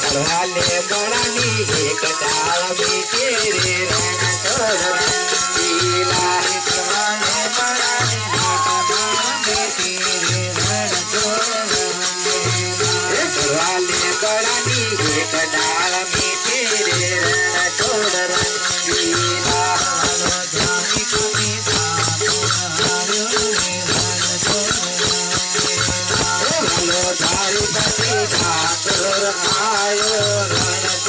કરવાલે બળાની એક ડાળ મીઠે રે રણ છોડ રંગીલા એ કરવાલે બળાની એક ડાળ મીઠે રે રણ ભલો ધારી પતિ ઠાકોર આયો રણ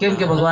કેમ કે ભગવાન